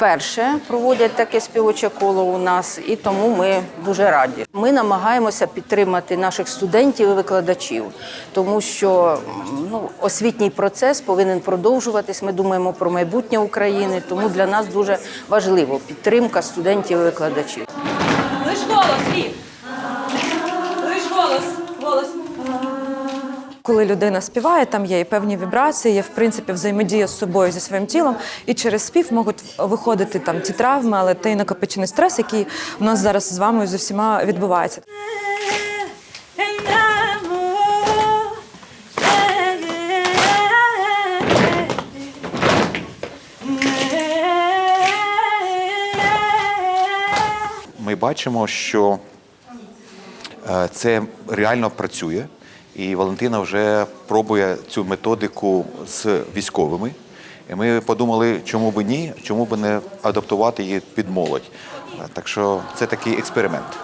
вперше проводять таке співоче коло у нас, і тому ми дуже раді. Ми намагаємося підтримати наших студентів і викладачів, тому що ну, освітній процес повинен продовжуватись. Ми думаємо про майбутнє України, тому для нас дуже важливо підтримка студентів і викладачів. Лиш голос. Лиш голос. Голос. Коли людина співає, там є і певні вібрації, є в принципі взаємодія з собою зі своїм тілом, і через спів можуть виходити там ті травми, але той накопичений стрес, який у нас зараз з вами з усіма відбувається. Ми бачимо, що це реально працює, і Валентина вже пробує цю методику з військовими. І ми подумали, чому б ні, чому б не адаптувати її під молодь. Е, Так що це такий експеримент.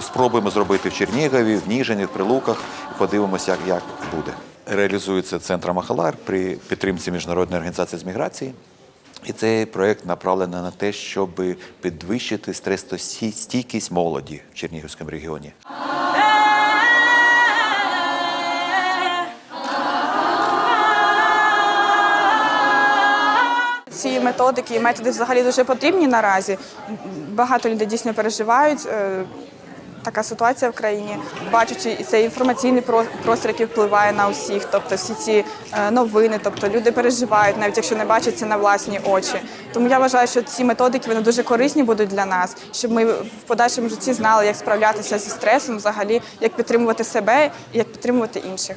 Спробуємо зробити в Чернігові, в Ніжині, в Прилуках і подивимося, як, як буде. Реалізується центр Махалар при підтримці Міжнародної організації з міграції. І цей проєкт направлений на те, щоб підвищити стресостійкість молоді в Чернігівському регіоні. Методики і методи взагалі дуже потрібні наразі. Багато людей дійсно переживають. е, Така ситуація в країні, бачачи і цей інформаційний про- простір, який впливає на усіх, тобто всі ці е, новини, тобто люди переживають, навіть якщо не бачать це на власні очі. Тому я вважаю, що ці методики вони дуже корисні будуть для нас, щоб ми в подальшому житті знали, як справлятися зі стресом, взагалі, як підтримувати себе і як підтримувати інших.